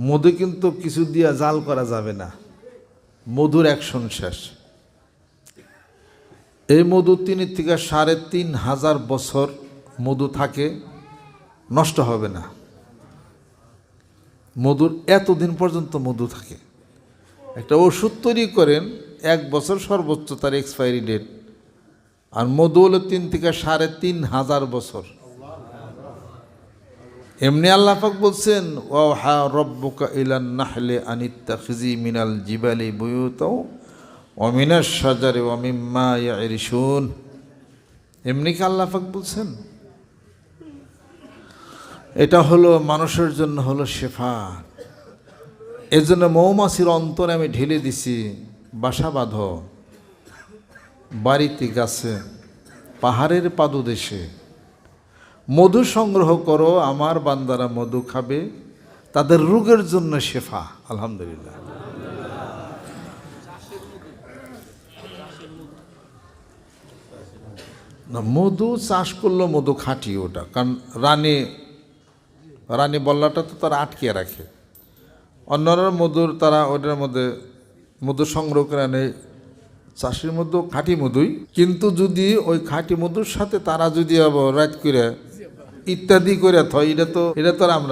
মধু কিন্তু কিছু দিয়া জাল করা যাবে না। মধুর অ্যাকশন শেষ। এই মধু তিন থেকে সাড়ে তিন হাজার বছর মধু থাকে, নষ্ট হবে না। মধুর এতদিন পর্যন্ত মধু থাকে। একটা ওষুধ তৈরি করেন, এক বছর সর্বোচ্চ তার এক্সপায়ারি ডেট আর মধু হলো তিন থেকে সাড়ে তিন হাজার বছর। এমনি আল্লাপাক বলছেন ও হা রব্বুকা ইলান নাহলে আনিত্তা খিজি মিনাল জিবালি বুয়ুতাও অমিনার সাজারে অমিম্মা ইয়ারিসুন এমনি কি আল্লাপাক বলছেন? এটা হলো মানুষের জন্য হলো শেফা। এর জন্য মৌমাছির অন্তরে আমি ঢেলে দিছি, বাসা বাঁধ, বাড়িতে গাছে, পাহাড়ের পাদদেশে। মধু সংগ্রহ করো, আমার বান্দারা মধু খাবে, তাদের রোগের জন্য শেফা, আলহামদুলিল্লাহ। না, মধু চাষ করল মধু খাঁটি ওটা, কারণ রানী রানী বল্লাটা তো তারা আটকে রাখে। অন্যরা মধুর, তারা ওটার মধ্যে মধু সংগ্রহ করে আনে, চাষের মধ্যে খাঁটি মধুই। কিন্তু যদি ওই খাঁটি মধুর সাথে তারা যদি আবার রাত করে ইত্যাদি করে থ এটা তো এটা তো আমরা